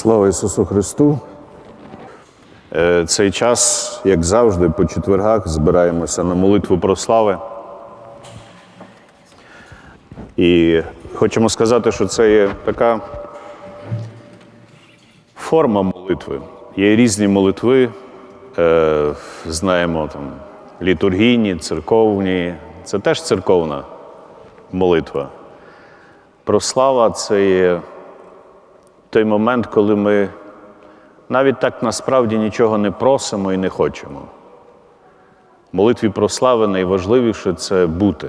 Слава Ісусу Христу! Е, Цей час, як завжди, по четвергах збираємося на молитву про слави. І хочемо сказати, що це є така форма молитви. Є різні молитви, е, знаємо там літургійні, церковні. Це теж церковна молитва. Прослава це є той момент, коли ми навіть так насправді нічого не просимо і не хочемо. В молитві про слави найважливіше це бути.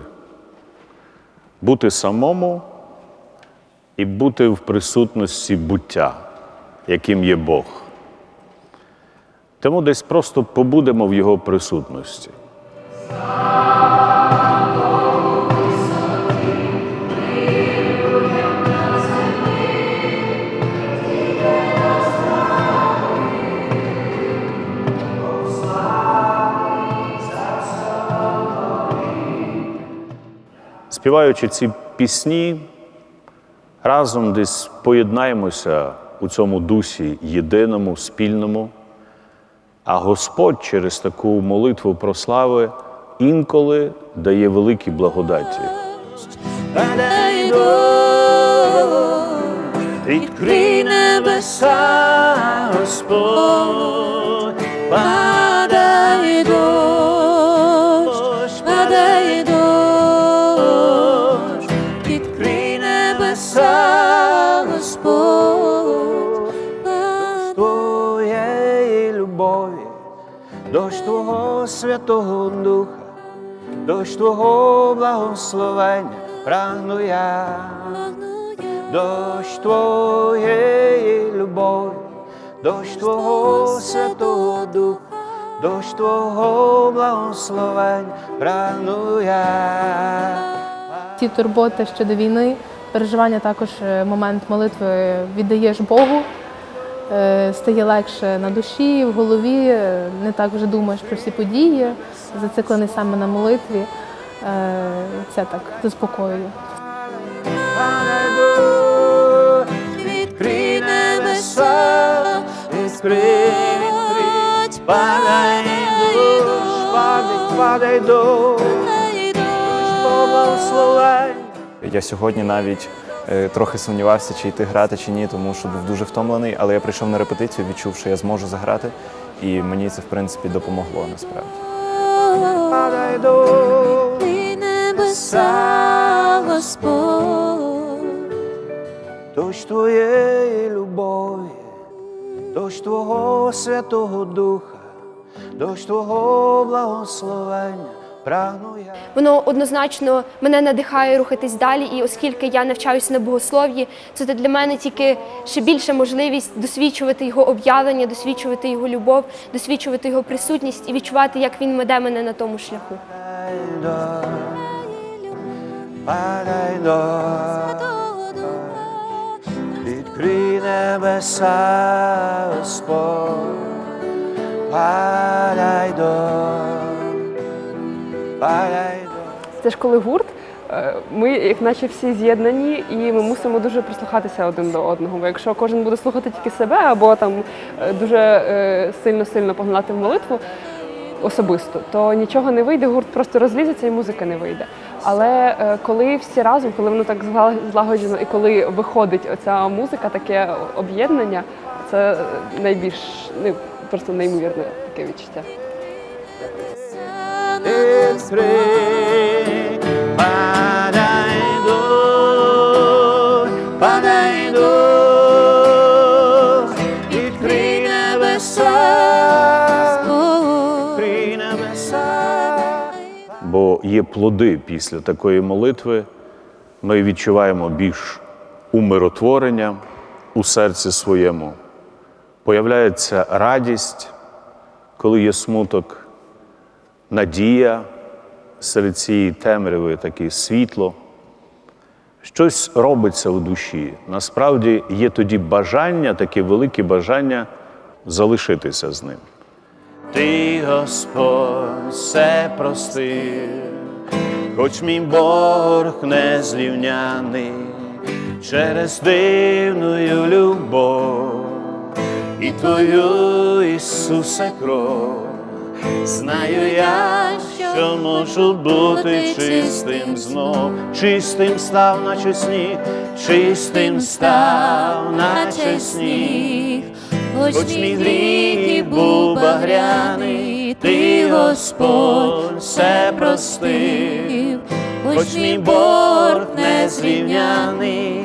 Бути самому і бути в присутності буття, яким є Бог. Тому десь просто побудемо в Його присутності. Співаючи ці пісні, разом десь поєднаємося у цьому дусі єдиному, спільному. А Господь через таку молитву про слави інколи дає великі благодаті. Відкрий небеса, Господь, Святого Духа, дощ Твого благословення, прагну я. Дощ Твоєї любові, дощ Твого Святого Духа, дощ Твого благословення, прагну я. Ті турботи щодо війни, переживання також е, момент молитви віддаєш Богу, стає легше на душі, в голові, е, не так вже думаєш про всі події, зациклений саме на молитві. Е, Це так заспокоює. Відкрий небеса, падай падай, падай. Я сьогодні навіть трохи сумнівався, чи йти грати, чи ні, тому що був дуже втомлений, але я прийшов на репетицію, відчув, що я зможу заграти, і мені це в принципі допомогло насправді. Падай дощ, небеса, Господь. Дощ Твоєї любові, дощ Твого Святого Духа, дощ Твого благословення. Воно однозначно мене надихає рухатись далі, і оскільки я навчаюся на богослов'ї, це для мене тільки ще більша можливість досвідчувати його об'явлення, досвідчувати його любов, досвідчувати його присутність і відчувати, як він веде мене на тому шляху. Відкрий небеса, Господь, падай дощ. Це ж коли гурт, е, ми, як наче всі з'єднані, і ми мусимо дуже прислухатися один до одного. Бо якщо кожен буде слухати тільки себе або там е, дуже е, сильно-сильно погнати в молитву особисто, то нічого не вийде, гурт просто розлізеться і музика не вийде. Але е, коли всі разом, коли воно так злагоджено, і коли виходить оця музика, таке об'єднання, це найбільш ну, просто неймовірне таке відчуття. Дощ, падай дощ, відкрий небеса, відкрий небеса. Бо є плоди після такої молитви. Ми відчуваємо більш умиротворення у серці своєму. Появляється радість, коли є смуток, надія серед цієї темряви, таке світло. Щось робиться у душі. Насправді є тоді бажання, таке велике бажання залишитися з ним. Ти, Господь, все простив, хоч мій борг незрівняний, через дивною любов і Твою Ісусе кров. Знаю я, що можу бути чистим знов, чистим став, наче сніг, чистим став, наче сніг. Хоч мій гріх і був багряний, ти, Господь, все простив, хоч мій борг не зрівняний,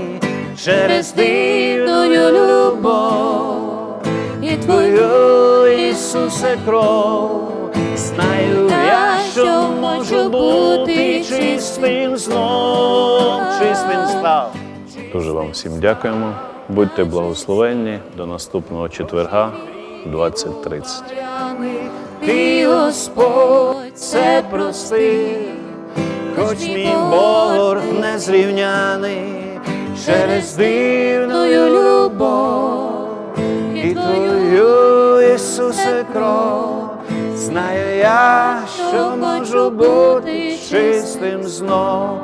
через дивною любов. І Твою, Ісусе, кров. Чистим знов, чистим став. Дуже вам всім дякуємо. Будьте благословенні до наступного четверга 20.30. Ти, Господь, все простив, хоч мій борг не зрівняний через дивною любов і Твою, Ісусе, кров. Знаю я, що можу бути чистим знов,